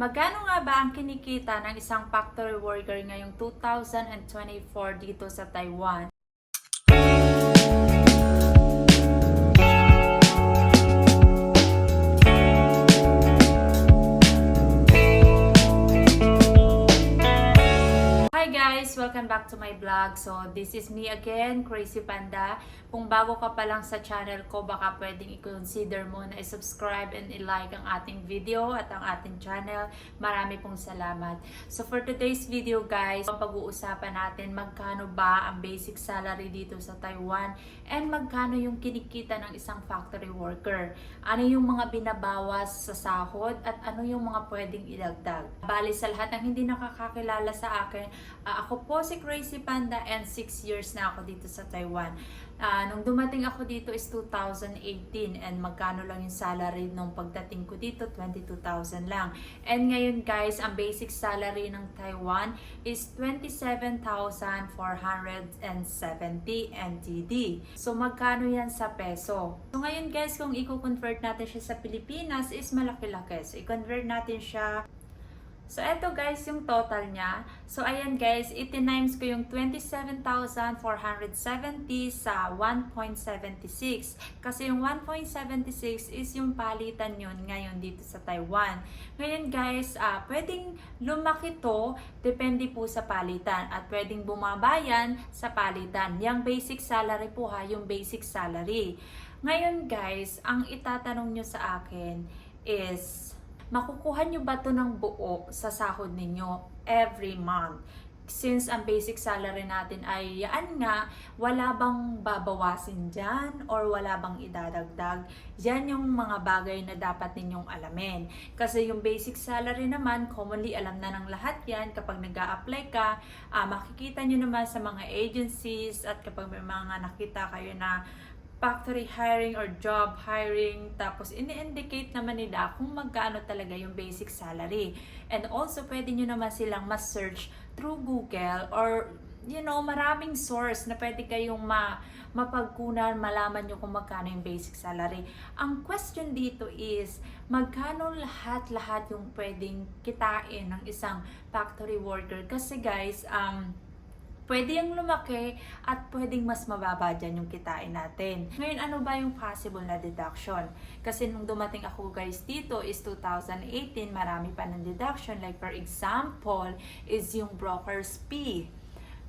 Magkano nga ba ang kinikita ng isang factory worker ngayong 2024 dito sa Taiwan? Hi guys! Welcome back to my vlog. So, this is me again, Crazy Panda. Kung bago ka pa lang sa channel ko, baka pwedeng i-consider mo na i-subscribe and i-like ang ating video at ang ating channel. Marami pong salamat. So, for today's video guys, pag-uusapan natin magkano ba ang basic salary dito sa Taiwan and magkano yung kinikita ng isang factory worker. Ano yung mga binabawas sa sahod at ano yung mga pwedeng idagdag. Bali sa lahat ng hindi nakakakilala sa akin, ah, ako po si Crazy Panda and 6 years na ako dito sa Taiwan. Ah, nung dumating ako dito is 2018 and magkano lang yung salary nung pagdating ko dito, 22,000 lang. And ngayon guys, ang basic salary ng Taiwan is 27,470 NTD. So magkano yan sa peso? So ngayon guys, kung i-convert natin siya sa Pilipinas is malaki-laki. So i-convert natin siya So, eto guys, yung total niya. So, ayan guys, itinimes ko yung 27,470 sa 1.76. Kasi yung 1.76 is yung palitan yun ngayon dito sa Taiwan. Ngayon guys, ah pwedeng lumaki to, depende po sa palitan. At pwedeng bumabayan sa palitan. Yung basic salary po ha, yung basic salary. Ngayon guys, ang itatanong nyo sa akin is, makukuha nyo ba to ng buo sa sahod ninyo every month? Since ang basic salary natin ay yan nga, wala bang babawasin dyan or wala bang idadagdag? Yan yung mga bagay na dapat ninyong alamin. Kasi yung basic salary naman, commonly alam na ng lahat yan kapag nag apply ka, ah, makikita nyo naman sa mga agencies at kapag may mga nakita kayo na factory hiring or job hiring tapos ini-indicate naman nila kung magkano talaga yung basic salary and also pwede nyo naman silang ma-search through Google or you know maraming source na pwede kayong ma mapagkunan, malaman nyo kung magkano yung basic salary. Ang question dito is, magkano lahat-lahat yung pwedeng kitain ng isang factory worker? Kasi guys, um, pwede yung lumaki at pwedeng mas mababa dyan yung kitain natin. Ngayon, ano ba yung possible na deduction? Kasi nung dumating ako guys dito is 2018, marami pa ng deduction. Like for example, is yung broker's fee.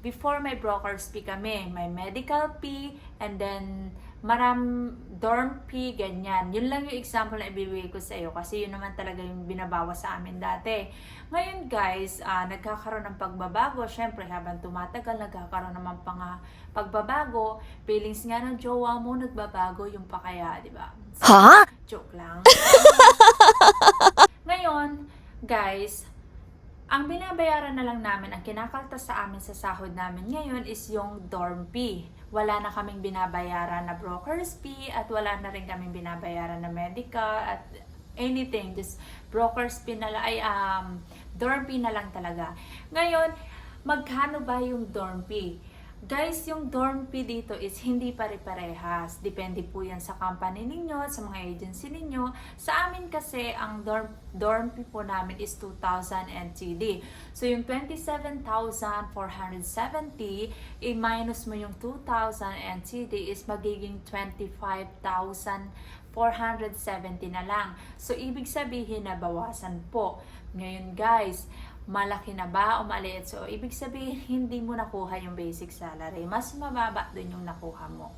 Before may broker's fee kami, may medical fee, and then maram dorm fee, ganyan. Yun lang yung example na ibibigay ko sa iyo kasi yun naman talaga yung binabawa sa amin dati. Ngayon guys, ah, nagkakaroon ng pagbabago. Siyempre, habang tumatagal, nagkakaroon naman pa nga pagbabago. Feelings nga ng jowa mo, nagbabago yung pa kaya, di ba? Ha? Joke lang. Ngayon, guys, ang binabayaran na lang namin, ang kinakaltas sa amin sa sahod namin ngayon is yung dorm fee. Wala na kaming binabayaran na broker's fee at wala na rin kaming binabayaran na medical at anything. Just broker's fee na lang, ay um, dorm fee na lang talaga. Ngayon, magkano ba yung dorm fee? Guys, yung dorm fee dito is hindi pare-parehas. Depende po yan sa company ninyo, sa mga agency ninyo. Sa amin kasi, ang dorm, dorm fee po namin is 2,000 NTD. So, yung 27,470, i-minus mo yung 2,000 NTD is magiging 25,470 na lang. So, ibig sabihin na bawasan po. Ngayon guys, malaki na ba o maliit? So, ibig sabihin, hindi mo nakuha yung basic salary. Mas mababa dun yung nakuha mo.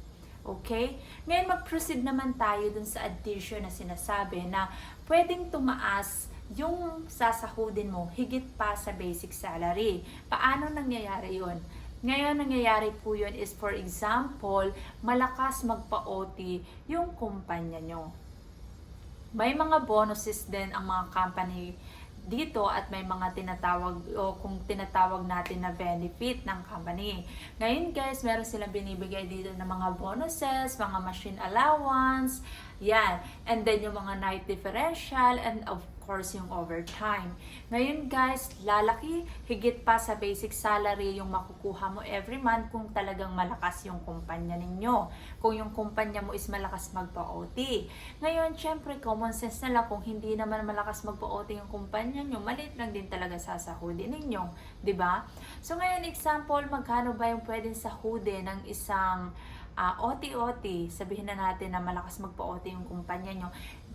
Okay? Ngayon, mag-proceed naman tayo dun sa addition na sinasabi na pwedeng tumaas yung sasahudin mo higit pa sa basic salary. Paano nangyayari yun? Ngayon, nangyayari po yun is, for example, malakas magpa-OT yung kumpanya nyo. May mga bonuses din ang mga company dito at may mga tinatawag o kung tinatawag natin na benefit ng company. Ngayon guys, meron silang binibigay dito ng mga bonuses, mga machine allowance, yan. And then yung mga night differential and of course yung overtime. Ngayon guys, lalaki higit pa sa basic salary yung makukuha mo every month kung talagang malakas yung kumpanya ninyo. Kung yung kumpanya mo is malakas magpa-OT. Ngayon, syempre, common sense na lang kung hindi naman malakas magpa-OT yung kumpanya nyo, maliit lang din talaga sasahudin ninyo. ba? So ngayon, example, magkano ba yung pwedeng sahudin ng isang ah, OT-OT, sabihin na natin na malakas magpa-OT yung kumpanya nyo.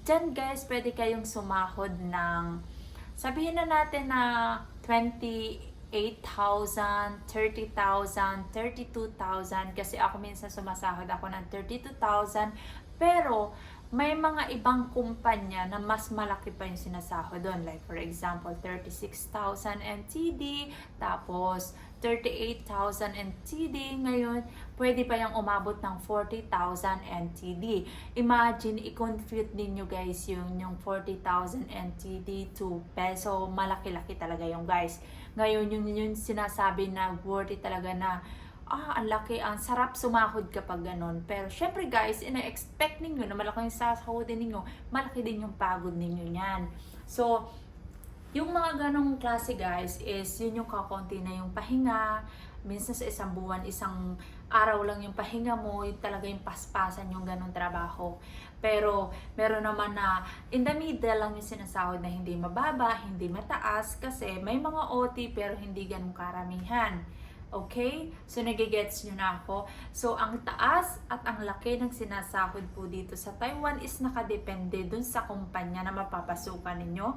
Diyan guys, pwede kayong sumahod ng, sabihin na natin na 28,000, 30,000, 32,000 kasi ako minsan sumasahod ako ng 32,000 pero may mga ibang kumpanya na mas malaki pa yung sinasahod doon. Like for example, 36,000 NTD, tapos 38,000 NTD. Ngayon, pwede pa yung umabot ng 40,000 NTD. Imagine, i-confute ninyo guys yung, yung 40,000 NTD to peso. Malaki-laki talaga yung guys. Ngayon, yung, yung sinasabi na worth it talaga na ah, ang laki, ang sarap sumahod kapag ganun. Pero syempre guys, ina-expect ninyo na malaki yung sasahodin ninyo, malaki din yung pagod ninyo yan. So, yung mga ganong klase guys is yun yung kakonti na yung pahinga. Minsan sa isang buwan, isang araw lang yung pahinga mo, yung talaga yung paspasan yung ganong trabaho. Pero meron naman na in the middle lang yung sinasahod na hindi mababa, hindi mataas kasi may mga OT pero hindi ganong karamihan. Okay? So, nagigets nyo na ako. So, ang taas at ang laki ng sinasahod po dito sa Taiwan is nakadepende dun sa kumpanya na mapapasukan ninyo.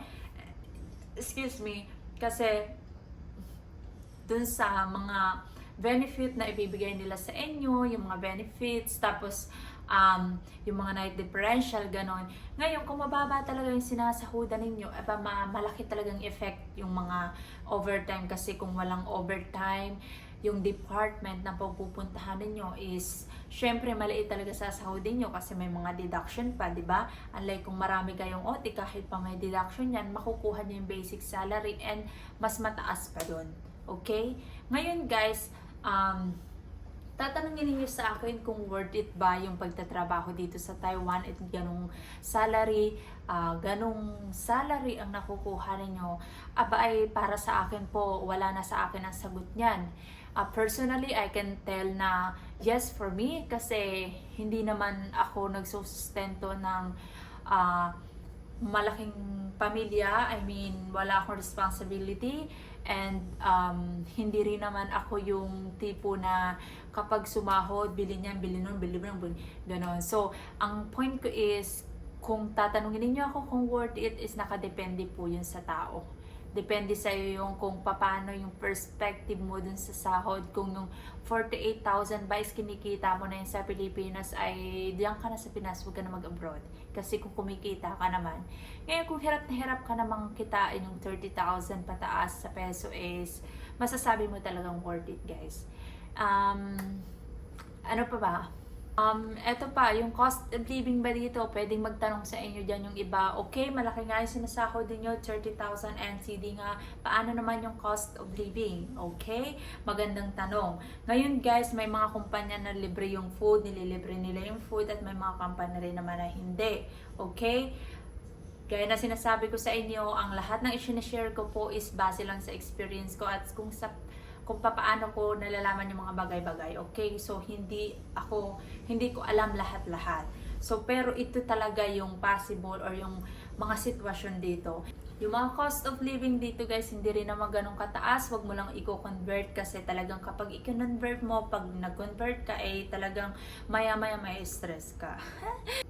Excuse me, kasi dun sa mga benefit na ibibigay nila sa inyo, yung mga benefits, tapos um, yung mga night differential, ganon. Ngayon, kung mababa talaga yung sinasahudan ninyo, aba, ma- malaki talagang effect yung mga overtime kasi kung walang overtime, yung department na pupuntahan ninyo is syempre maliit talaga sa sahudin nyo kasi may mga deduction pa, di ba? Unlike kung marami kayong OT, kahit pa may deduction yan, makukuha nyo yung basic salary and mas mataas pa doon. Okay? Ngayon guys, um, tatanungin niyo sa akin kung worth it ba yung pagtatrabaho dito sa Taiwan at ganong salary, ah, ganong salary ang nakukuha ninyo. Aba ay para sa akin po, wala na sa akin ang sagot niyan. Ah, personally, I can tell na yes for me kasi hindi naman ako nagsusustento ng ah, malaking pamilya. I mean, wala akong responsibility and um, hindi rin naman ako yung tipo na kapag sumahod, bili niyan, bili nun, bili nun, ganon. So, ang point ko is, kung tatanungin niyo ako kung worth it is nakadepende po yun sa tao. Depende sa iyo yung kung paano yung perspective mo dun sa sahod. Kung yung 48,000 ba is kinikita mo na yun sa Pilipinas ay diyan ka na sa Pinas, huwag ka na mag-abroad. Kasi kung kumikita ka naman. Ngayon kung hirap na hirap ka namang kitain yung 30,000 pataas sa peso is masasabi mo talagang worth it guys. Um, ano pa ba? Um, eto pa, yung cost of living ba dito, pwedeng magtanong sa inyo dyan yung iba, okay, malaki nga yung sinasahod ninyo, 30,000 NCD nga, paano naman yung cost of living? Okay? Magandang tanong. Ngayon guys, may mga kumpanya na libre yung food, nililibre nila yung food, at may mga kumpanya rin naman na hindi. Okay? Gaya na sinasabi ko sa inyo, ang lahat ng i-share ko po is base lang sa experience ko at kung sa kung paano ko nalalaman yung mga bagay-bagay. Okay? So, hindi ako, hindi ko alam lahat-lahat. So, pero ito talaga yung possible or yung mga sitwasyon dito. Yung mga cost of living dito guys, hindi rin naman ganun kataas. Huwag mo lang i-convert kasi talagang kapag i-convert mo, pag nag-convert ka, eh talagang maya-maya may stress ka.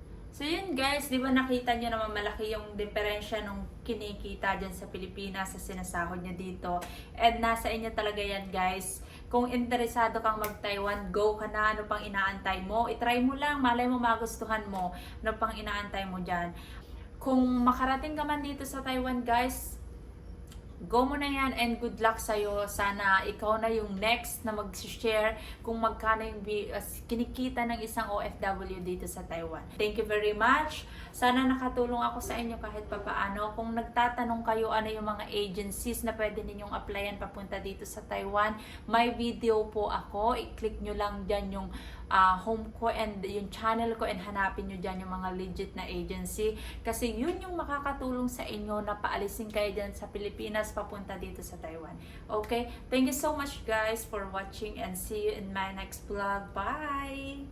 So yun guys, di ba nakita nyo naman malaki yung diferensya nung kinikita dyan sa Pilipinas sa sinasahod niya dito. And nasa inyo talaga yan guys. Kung interesado kang mag-Taiwan, go ka na. Ano pang inaantay mo? I-try mo lang. Malay mo magustuhan mo. Ano pang inaantay mo dyan? Kung makarating ka man dito sa Taiwan guys, go mo na yan and good luck sa'yo. Sana ikaw na yung next na mag-share kung magkano yung kinikita ng isang OFW dito sa Taiwan. Thank you very much. Sana nakatulong ako sa inyo kahit papaano. Kung nagtatanong kayo ano yung mga agencies na pwede ninyong applyan papunta dito sa Taiwan, may video po ako. I-click nyo lang dyan yung ah, home ko and yung channel ko and hanapin nyo dyan yung mga legit na agency. Kasi yun yung makakatulong sa inyo na paalisin kayo dyan sa Pilipinas papunta dito sa Taiwan. Okay? Thank you so much guys for watching and see you in my next vlog. Bye!